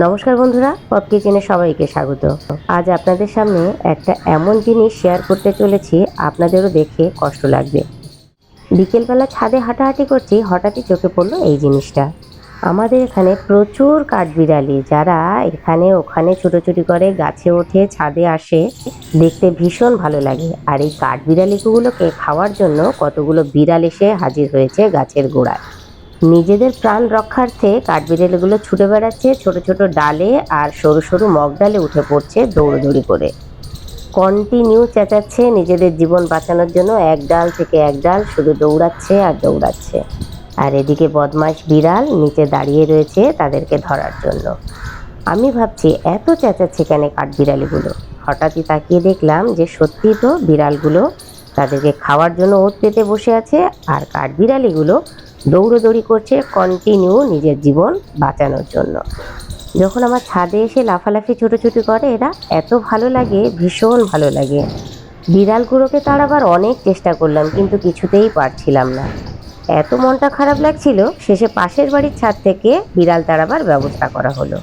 নমস্কার বন্ধুরা পপ কিচেনে সবাইকে স্বাগত। আজ আপনাদের সামনে একটা এমন জিনিস শেয়ার করতে চলেছি, আপনাদেরও দেখে কষ্ট লাগবে। বিকেলবেলা ছাদে হাঁটাহাঁটি করছি, হঠাৎই চোখে পড়ল এই জিনিসটা। আমাদের এখানে প্রচুর কাঠবিড়ালি, যারা এখানে ওখানে ছুটোছুটি করে, গাছে ওঠে, ছাদে আসে, দেখতে ভীষণ ভালো লাগে। আর এই কাঠবিড়ালিগুলোকে খাওয়ার জন্য কতগুলো বিড়াল এসে হাজির হয়েছে গাছের গোড়ায়। নিজেদের প্রাণ রক্ষার্থে কাঠবিড়ালিগুলো ছুটে বেড়াচ্ছে, ছোট ছোট ডালে আর সরু সরু মগ ডালে উঠে পড়ছে দৌড়দৌড়ি করে। কন্টিনিউ চেঁচাচ্ছে নিজেদের জীবন বাঁচানোর জন্য, এক ডাল থেকে এক ডাল শুধু দৌড়াচ্ছে আর দৌড়াচ্ছে। আর এদিকে বদমাশ বিড়াল নিচে দাঁড়িয়ে রয়েছে তাদেরকে ধরার জন্য। আমি ভাবছি, এত চেঁচাচ্ছে কেন কাঠবিড়ালিগুলো? হঠাৎই তাকিয়ে দেখলাম যে সত্যি তো বিড়ালগুলো তাদেরকে খাওয়ার জন্য ওত পেতে বসে আছে আর কাঠবিড়ালিগুলো দৌড়োদৌড়ি করছে কন্টিনিউ নিজের জীবন বাঁচানোর জন্য। যখন আমার ছাদে এসে লাফালাফি, ছোটোছুটি করে, এরা এত ভালো লাগে, ভীষণ ভালো লাগে। বিড়ালগুলোকে তার আবার অনেক চেষ্টা করলাম, কিন্তু কিছুতেই পারছিলাম না। এত মনটা খারাপ লাগছিল, শেষে পাশের বাড়ির ছাদ থেকে বিড়াল তাড়াবার ব্যবস্থা করা হলো।